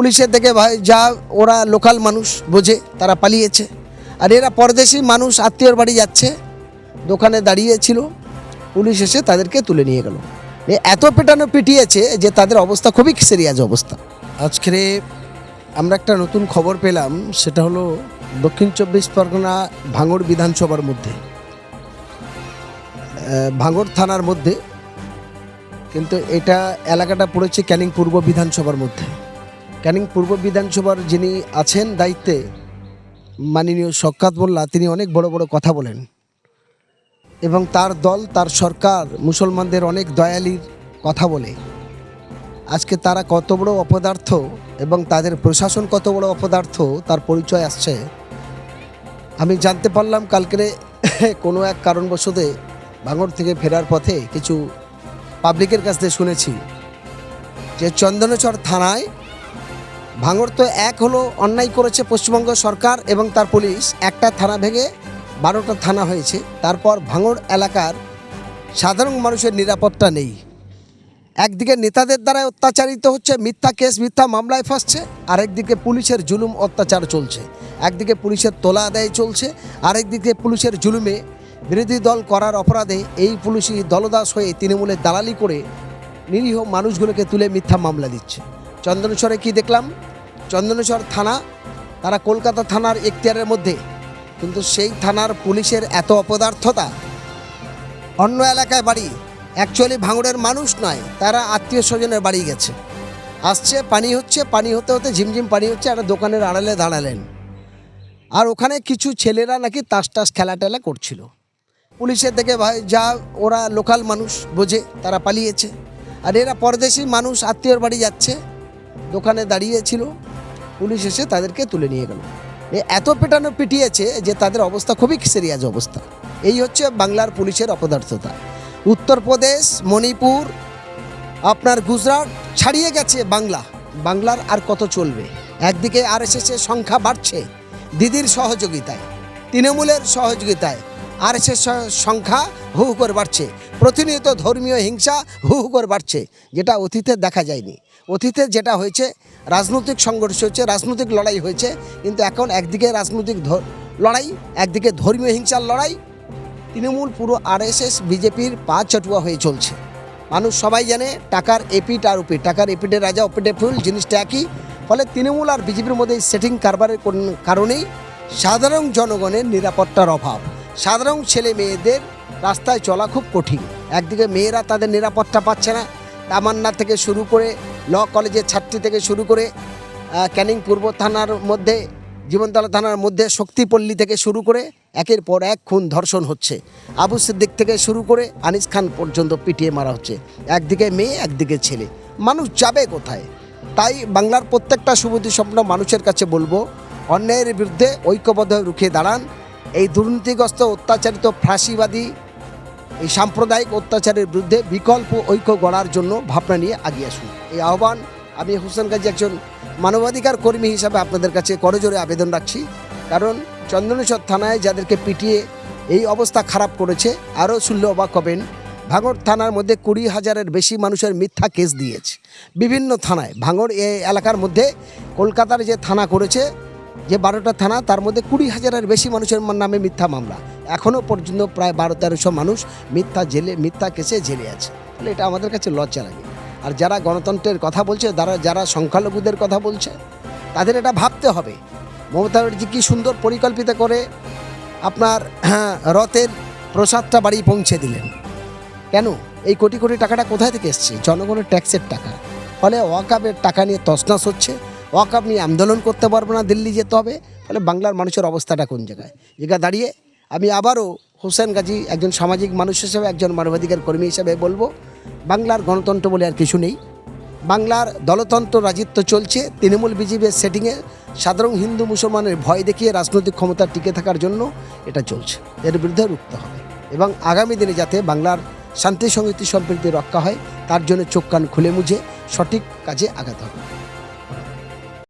পুলিশের থেকে ভাই, যা ওরা লোকাল মানুষ বোঝে, তারা পালিয়েছে। আর এরা পরদেশি মানুষ, আত্মীয়র বাড়ি যাচ্ছে, দোকানে দাঁড়িয়েছিল। পুলিশ এসে তাদেরকে তুলে নিয়ে গেল। এত পেটানো পিটিয়েছে যে তাদের অবস্থা খুবই সিরিয়াস অবস্থা। আজকে আমরা একটা নতুন খবর পেলাম, সেটা হলো দক্ষিণ চব্বিশ পরগনা ভাঙড় বিধানসভার মধ্যে। ভাঙড় থানার মধ্যে, কিন্তু এটা এলাকাটা পড়েছে ক্যানিং পূর্ব বিধানসভার মধ্যে। ক্যানিং পূর্ব বিধানসভার যিনি আছেন দায়িত্বে মাননীয় শক্কাত মোল্লা, তিনি অনেক বড় বড় কথা বলেন। এবং তার দল, তার সরকার, মুসলমানদের অনেক দয়ালির কথা বলে। আজকে তারা কত বড় অপদার্থ এবং তাদের প্রশাসন কত বড় অপদার্থ, তার পরিচয় আসছে। আমি জানতে পারলাম কালকে কোনো এক কারণবশতে ভাঙড় থেকে ফেরার পথে কিছু পাবলিকের কাছ থেকে শুনেছি যে চন্দনেশ্বর থানায় ভাঙড় তো এক হলো অন্যায় করেছে পশ্চিমবঙ্গ সরকার এবং তার পুলিশ। একটা থানা ভেঙে বারোটা থানা হয়েছে। তারপর ভাঙড় এলাকার সাধারণ মানুষের নিরাপত্তা নেই। একদিকে নেতাদের দ্বারা অত্যাচারিত হচ্ছে, মিথ্যা কেস, মিথ্যা মামলায় ফাঁসছে। আরেকদিকে পুলিশের জুলুম অত্যাচার চলছে। একদিকে পুলিশের তোলা আদায় চলছে, আরেকদিকে পুলিশের জুলুমে বিরোধী দল করার অপরাধে এই পুলিশই দলদাস হয়ে তৃণমূলের দালালি করে নিরীহ মানুষগুলোকে তুলে মিথ্যা মামলা দিচ্ছে। চন্দনেশ্বরে কি দেখলাম? চন্দনেশ্বর থানা, তারা কলকাতা থানার এখতিয়ারের মধ্যে। কিন্তু সেই থানার পুলিশের এত অপদার্থতা, অন্য এলাকায় বাড়ি অ্যাকচুয়ালি ভাঙড়ের মানুষ নয়, তারা আত্মীয় স্বজনের বাড়ি গেছে। আসছে, পানি হচ্ছে, পানি হতে হতে ঝিমঝিম পানি হচ্ছে, একটা দোকানের আড়ালে দাঁড়ালেন। আর ওখানে কিছু ছেলেরা নাকি তাস টাস খেলা টেলা করছিল। পুলিশের থেকে ভাই, যা ওরা লোকাল মানুষ বোঝে, তারা পালিয়েছে। আর এরা পরদেশি মানুষ, আত্মীয়র বাড়ি যাচ্ছে, দোকানে দাঁড়িয়েছিল। পুলিশ এসে তাদেরকে তুলে নিয়ে গেল। এত পেটানো পিটিয়েছে যে তাদের অবস্থা খুবই সিরিয়াস অবস্থা। এই হচ্ছে বাংলার পুলিশের অপদার্থতা। উত্তরপ্রদেশ, মণিপুর, আপনার গুজরাট ছাড়িয়ে গেছে বাংলা। বাংলার আর কত চলবে? একদিকে আর এর সংখ্যা বাড়ছে দিদির সহযোগিতায়, তৃণমূলের সহযোগিতায় আর এর সংখ্যা হু হু করে বাড়ছে। প্রতিনিয়ত ধর্মীয় হিংসা হু হু করে বাড়ছে, যেটা অতীতে দেখা যায়নি। অতীতে যেটা হয়েছে, রাজনৈতিক সংঘর্ষ হয়েছে, রাজনৈতিক লড়াই হয়েছে, কিন্তু এখন একদিকে রাজনৈতিক লড়াই, একদিকে ধর্মীয় হিংসার লড়াই। তৃণমূল, পুরো আরএসএস, বিজেপির পা চটুয়া হয়ে চলছে। মানুষ সবাই জানে টাকার এপিট আর ওপিট টাকার এপিটে রাজা ওপিটে ফুল, জিনিসটা একই। ফলে তৃণমূল আর বিজেপির মধ্যে সেটিং কারবারের কারণেই সাধারণ জনগণের নিরাপত্তার অভাব। সাধারণ ছেলে মেয়েদের রাস্তায় চলা খুব কঠিন। একদিকে মেয়েরা তাদের নিরাপত্তা পাচ্ছে না। তামান্না থেকে শুরু করে ল কলেজের ছাত্রী থেকে শুরু করে ক্যানিং পূর্ব থানার মধ্যে, জীবনতলা থানার মধ্যে শক্তিপল্লী থেকে শুরু করে একের পর এক খুন ধর্ষণ হচ্ছে। আবু সিদ্দিক থেকে শুরু করে আনিস খান পর্যন্ত পিটিয়ে মারা হচ্ছে। একদিকে মেয়ে, একদিকে ছেলে। মানুষ যাবে কোথায়? তাই বাংলার প্রত্যেকটা সুবুদ্ধি স্বপ্ন মানুষের কাছে বলব, অন্যায়ের বিরুদ্ধে ঐক্যবদ্ধ রুখে দাঁড়ান। এই দুর্নীতিগ্রস্ত অত্যাচারিত ফাঁসিবাদী এই সাম্প্রদায়িক অত্যাচারের বিরুদ্ধে বিকল্প ঐক্য গড়ার জন্য ভাবনা নিয়ে আগিয়ে আসুন। এই আহ্বান আমি হোসেন গাজী একজন মানবাধিকার কর্মী হিসাবে আপনাদের কাছে করজোরে আবেদন রাখছি। কারণ চন্দনেশ্বর থানায় যাদেরকে পিটিয়ে এই অবস্থা খারাপ করেছে, আরও শুনলে অবাক হবেন, ভাঙড় থানার মধ্যে কুড়ি হাজারের বেশি মানুষের মিথ্যা কেস দিয়েছে। বিভিন্ন থানায়, ভাঙড় এ এলাকার মধ্যে কলকাতার যে থানা করেছে যে বারোটা থানা তার মধ্যে কুড়ি হাজারের বেশি মানুষের নামে মিথ্যা মামলা। এখনও পর্যন্ত প্রায় বারো তেরোশো মানুষ মিথ্যা জেলে মিথ্যা কেসে জেলে আছে। তাহলে এটা আমাদের কাছে লজ্জা লাগে। আর যারা গণতন্ত্রের কথা বলছে তারা যারা সংখ্যালঘুদের কথা বলছে তাদের এটা ভাবতে হবে। মমতা ব্যানার্জি কী সুন্দর পরিকল্পিত করে আপনার হ্যাঁ, রথের প্রসাদটা বাড়ি পৌঁছে দিলেন? কেন? এই কোটি কোটি টাকাটা কোথায় থেকে এসছে? জনগণের ট্যাক্সের টাকা। ফলে ওয়াকাবের টাকা নিয়ে তসনাস হচ্ছে। ওয়াকাব নিয়ে আন্দোলন করতে পারব না, দিল্লি যেতে হবে ফলে বাংলার মানুষের অবস্থাটা কোন জায়গায়? জায়গা দাঁড়িয়ে আমি আবারও হোসেন গাজী একজন সামাজিক মানুষ হিসেবে, একজন মানবাধিকার কর্মী হিসেবে বলব, বাংলার গণতন্ত্র বলে আর কিছু নেই। বাংলার দলতন্ত্র রাজিত্ব চলছে, তৃণমূল বিজেপির সেটিংয়ে সাধারণ হিন্দু মুসলমানের ভয় দেখিয়ে রাজনৈতিক ক্ষমতা টিকে থাকার জন্য এটা চলছে। এর বিরুদ্ধে রুখতে হবে এবং আগামী দিনে যাতে বাংলার শান্তি সংহতি সম্প্রীতি রক্ষা হয়, তার জন্য চোখ কান খুলে মুঝে সঠিক কাজে আগাতে হবে।